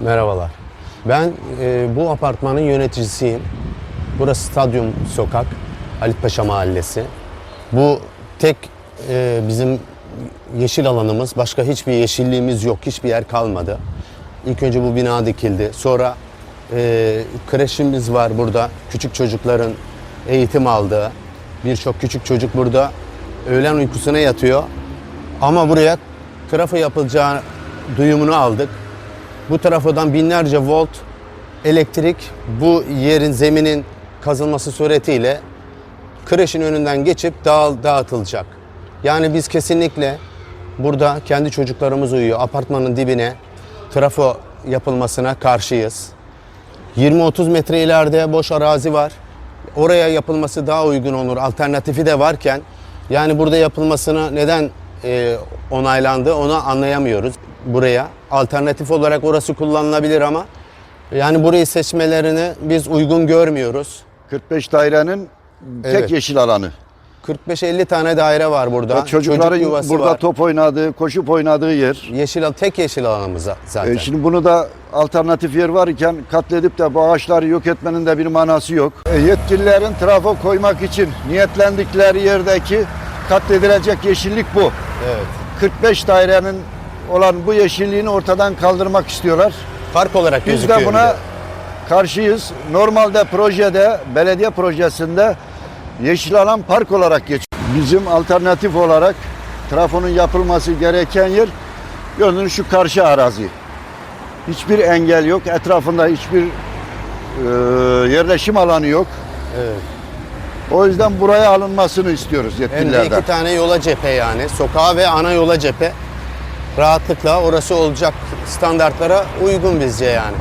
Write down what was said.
Merhabalar. Ben e, bu apartmanın yöneticisiyim. Burası Stadyum Sokak, Halitpaşa Mahallesi. Bu tek e, bizim yeşil alanımız. Başka hiçbir yeşilliğimiz yok. Hiçbir yer kalmadı. İlk önce bu bina dikildi. Sonra e, kreşimiz var burada. Küçük çocukların eğitim aldığı. Birçok küçük çocuk burada öğlen uykusuna yatıyor. Ama buraya trafo yapılacağı duyumunu aldık. Bu trafodan binlerce volt elektrik bu yerin zeminin kazılması suretiyle kreşin önünden geçip dağıl, dağıtılacak. Yani biz kesinlikle burada kendi çocuklarımız uyuyor. Apartmanın dibine trafo yapılmasına karşıyız. 20-30 metre ileride boş arazi var. Oraya yapılması daha uygun olur. Alternatifi de varken yani burada yapılmasına neden e, onaylandı onu anlayamıyoruz buraya. Alternatif olarak orası kullanılabilir ama yani burayı seçmelerini biz uygun görmüyoruz. 45 dairenin tek Evet. yeşil alanı. 45-50 tane daire var burada. Ve çocukların Çocuk yuvası burada var. top oynadığı, koşup oynadığı yer. Yeşil al- tek yeşil alanımız zaten. E, şimdi bunu da alternatif yer varken katledip de bu ağaçları yok etmenin de bir manası yok. E, yetkililerin trafo koymak için niyetlendikleri yerdeki katledilecek yeşillik bu. Evet. 45 dairenin olan bu yeşilliğini ortadan kaldırmak istiyorlar. Park olarak Biz gözüküyor. de bir buna de. karşıyız. Normalde projede, belediye projesinde yeşil alan park olarak geçiyor. Bizim alternatif olarak trafonun yapılması gereken yer gördüğünüz şu karşı arazi. Hiçbir engel yok. Etrafında hiçbir e, yerleşim alanı yok. Evet. O yüzden buraya alınmasını istiyoruz Hem de yetkililerden. iki tane yola cephe yani. Sokağa ve ana yola cephe. Rahatlıkla orası olacak standartlara uygun bizce yani.